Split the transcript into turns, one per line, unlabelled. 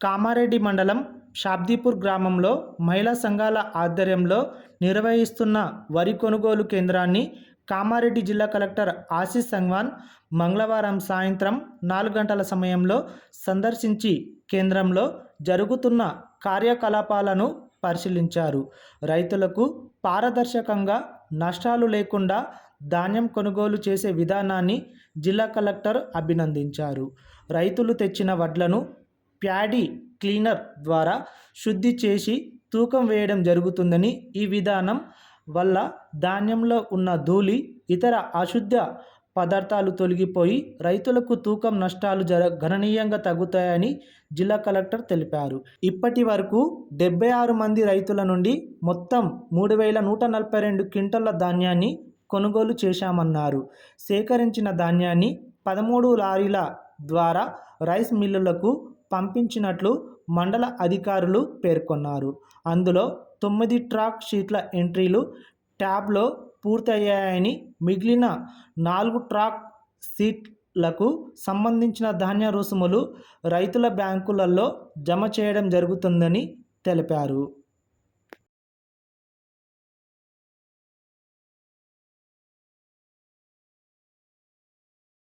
కామారెడ్డి మండలం షాబ్దీపూర్ గ్రామంలో మహిళా సంఘాల ఆధ్వర్యంలో నిర్వహిస్తున్న వరి కొనుగోలు కేంద్రాన్ని కామారెడ్డి జిల్లా కలెక్టర్ ఆశీష్ సంగ్వాన్ మంగళవారం సాయంత్రం నాలుగు గంటల సమయంలో సందర్శించి కేంద్రంలో జరుగుతున్న కార్యకలాపాలను పరిశీలించారు. రైతులకు పారదర్శకంగా నష్టాలు లేకుండా ధాన్యం కొనుగోలు చేసే విధానాన్ని జిల్లా కలెక్టర్ అభినందించారు. రైతులు తెచ్చిన వడ్లను ప్యాడీ క్లీనర్ ద్వారా శుద్ధి చేసి తూకం వేయడం జరుగుతుందని ఈ విధానం వల్ల ధాన్యంలో ఉన్న ధూళి ఇతర అశుద్ధ పదార్థాలు తొలగిపోయి రైతులకు తూకం నష్టాలు జర గణనీయంగా తగ్గుతాయని జిల్లా కలెక్టర్ తెలిపారు. ఇప్పటి వరకు డెబ్బై ఆరు మంది రైతుల నుండి మొత్తం మూడు వేల నూట నలభై రెండు క్వింటల్ల ధాన్యాన్ని కొనుగోలు చేశామన్నారు. సేకరించిన ధాన్యాన్ని పదమూడు లారీల ద్వారా రైస్ మిల్లులకు పంపించినట్లు మండల అధికారులు పేర్కొన్నారు. అందులో తొమ్మిది ట్రాక్ షీట్ల ఎంట్రీలు ట్యాబ్లో పూర్తయ్యాయని మిగిలిన నాలుగు ట్రాక్ సీట్లకు సంబంధించిన ధాన్య రుసుములు రైతుల బ్యాంకులలో జమ చేయడం జరుగుతుందని తెలిపారు.